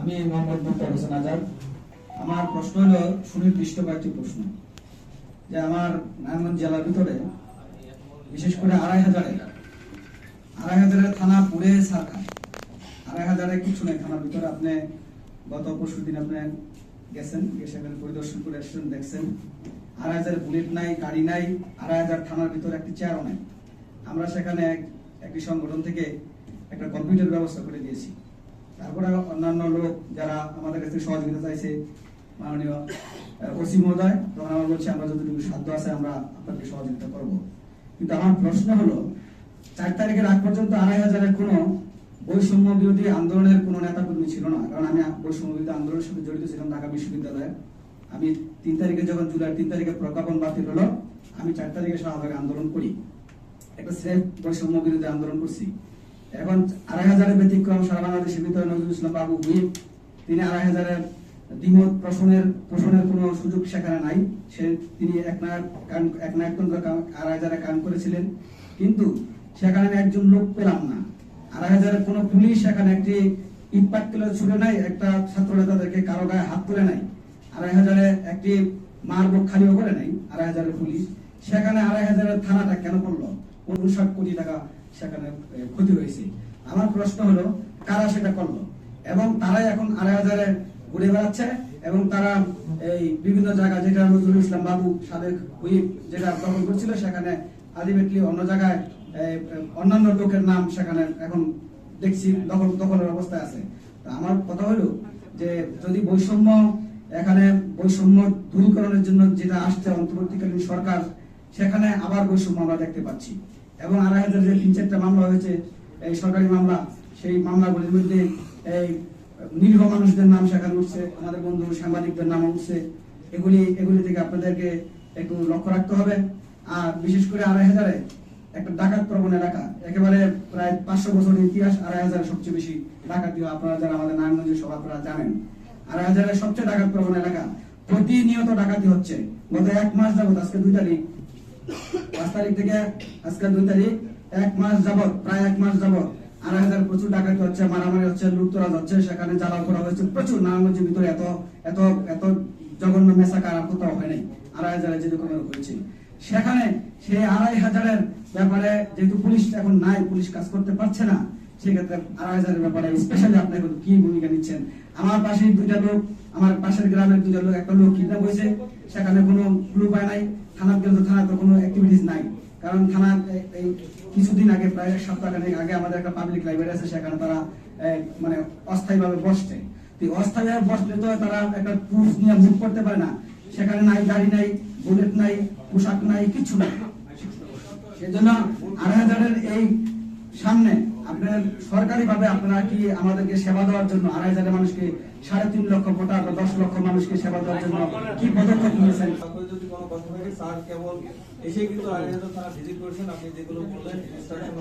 আমি মোহাম্মদ মুক্তার হোসেন আজাদ। আমার প্রশ্ন সুনির্দিষ্ট কয়েকটি প্রশ্ন। যে আমার নারায়ণগঞ্জ জেলার ভিতরে, বিশেষ করে আড়াই হাজারে, আড়াই হাজারের থানা সারখা। আড়াই হাজারে কিছু নেই থানার ভিতরে। আপনি গত পরশু দিন আপনি গেছেন সেখানে পরিদর্শন করে এসেছেন, দেখছেন। আড়াই হাজার বুলেট নাই, গাড়ি নাই, আড়াই হাজার থানার ভিতরে একটি চেয়ারও নাই। আমরা সেখানে এক- একটি সংগঠন থেকে একটা কম্পিউটার ব্যবস্থা করে দিয়েছি। তারপরে অন্যান্য লোক যারা আমাদের কাছে সহযোগিতা চাইছে, মাননীয় ওসি মহোদয়, তখন আমরা বলছি, আমরা যতটুকু সাধ্য আছে আমরা আপনাকে সহযোগিতা করব। কিন্তু আমার প্রশ্ন হলো, চার তারিখের আগ পর্যন্ত আড়াই হাজারের কোনো বৈষম্য বিরোধী আন্দোলনের কোনো নেতা কর্মী ছিল না। কারণ আমি বৈষম্য বিরোধী আন্দোলনের সাথে জড়িত ছিলাম ঢাকা বিশ্ববিদ্যালয়ে। আমি তিন তারিখে যখন জুলাই, তিন তারিখে প্রজ্ঞাপন বাতিল হলো, আমি চার তারিখে শাহবাগে আন্দোলন করি। একটা সেফ বৈষম্য বিরোধী আন্দোলন করছি। এখন আড়াই হাজারের ব্যতিক্রম সারা বাংলাদেশের ভিতরে নজরুল ইসলাম বাবু হুইপ, তিনি আড়াই হাজারের দ্বিমত প্রশ্নের প্রশ্নের কোনো সুযোগ সেখানে নাই। সে, তিনি এক কান এক নায়কতন্ত্র কাম- আড়াই হাজারে কাম করেছিলেন। কিন্তু সেখানে আমি একজন লোক পেলাম না। আড়াই হাজারের কোনো পুলিশ সেখানে একটি ইট পাটকেল ছুড়ে নাই একটা ছাত্র নেতাদেরকে কারও গায়ে হাত তুলে নাই আড়াই হাজারে একটি মার বুক খালিও করে নাই আড়াই হাজারের পুলিশ। সেখানে আড়াই হাজারের থানাটা কেন করল উনষাট কোটি টাকা সেখানে ক্ষতি হয়েছে। আমার প্রশ্ন হলো, কারা সেটা করল? এবং তারাই এখন আড়াই হাজারে ঘুরে বেড়াচ্ছে এবং তারা এই বিভিন্ন জায়গা যেটা নজরুল ইসলাম বাবু, সাবেক হুইপ, যেটা দখল করছিল, সেখানে আলটিমেটলি অন্য জায়গায় অন্যান্য লোকের নাম সেখানে এখন দেখছি দখল, দখলের অবস্থায় আছে। তা আমার কথা হলো যে, যদি বৈষম্য, এখানে বৈষম্য দূরীকরণের জন্য যেটা আসছে অন্তর্বর্তীকালীন সরকার, সেখানে আবার বৈষম্য আমরা দেখতে পাচ্ছি। এবং আড়াই হাজার যে তিন চারটা মামলা হয়েছে, এই সরকারি মামলা, সেই মামলাগুলির মধ্যে এই নিরীহ মানুষদের নাম সেখানে উঠছে, আমাদের বন্ধু সাংবাদিকদের নাম উঠছে। এগুলি এগুলি থেকে আপনাদেরকে একটু লক্ষ্য রাখতে হবে। আর বিশেষ করে আড়াই হাজারে একটা ডাকাত প্রবণ এলাকা, একেবারে প্রায় পাঁচশো বছরের ইতিহাস, আড়াই হাজারের সবচেয়ে বেশি ডাকাতিও আপনারা যারা আমাদের নারায়ণগঞ্জের সব আপনারা জানেন। আড়াই হাজারের সবচেয়ে ডাকাত প্রবণ এলাকা, প্রতিনিয়ত ডাকাতি হচ্ছে। গত এক মাস যাবত আজকে দুই তারিখ পাঁচ তারিখ থেকে আজকে দুই তারিখ, এক মাস যাবত প্রায় এক মাস যাবত আড়াই হাজার প্রচুর ডাকাতি হচ্ছে, মারামারি হচ্ছে, লুটতরাজ হচ্ছে, সেখানে জ্বালাও করা হয়েছে, প্রচুর নারায়ণগঞ্জের ভিতরে এত এত এত জঘন্য মেসাকার আর কোথাও হয় আড়াই হাজারে যে হয়েছে। সেখানে সেই আড়াই হাজারের ব্যাপারে যেহেতু পুলিশ এখন নাই, পুলিশ কাজ করতে পারছে না, সেক্ষেত্রে আড়াই হাজারের ব্যাপারে স্পেশালি আপনি কি ভূমিকা নিচ্ছেন? আমার পাশে দুইটা লোক, আমার পাশের গ্রামের দুইটা লোক, একটা লোক কিডন্যাপ হয়েছে, সেখানে কোনো ক্লু পায় নাই থানার গেলে তো থানার কোনো অ্যাক্টিভিটিস নাই। কারণ থানার এই- কিছুদিন আগে, প্রায় এক সপ্তাহ আগে আমাদের একটা পাবলিক লাইব্রেরি আছে, সেখানে তারা মানে অস্থায়ীভাবে বসছে। তো অস্থায়ীভাবে বসলে তো তারা একটা প্রুফ নিয়ে মুভ করতে পারে না। সেখানে নাই, গাড়ি নাই বুলেট নাই, পোশাক নাই, কিছু নাই। সেজন্য আড়াই হাজারের এই সামনে আপনার সরকারি ভাবে আপনারা কি আমাদেরকে সেবা দেওয়ার জন্য আড়াই হাজার মানুষকে, সাড়ে তিন লক্ষ ভোটার বা দশ লক্ষ মানুষকে সেবা দেওয়ার জন্য কি পদক্ষেপ নিয়েছেন? যদি কেবল এসে কিন্তু আগে তারা ভিজিট করেছেন, আপনি যেগুলো বললেন ইনস্ট্রাকশন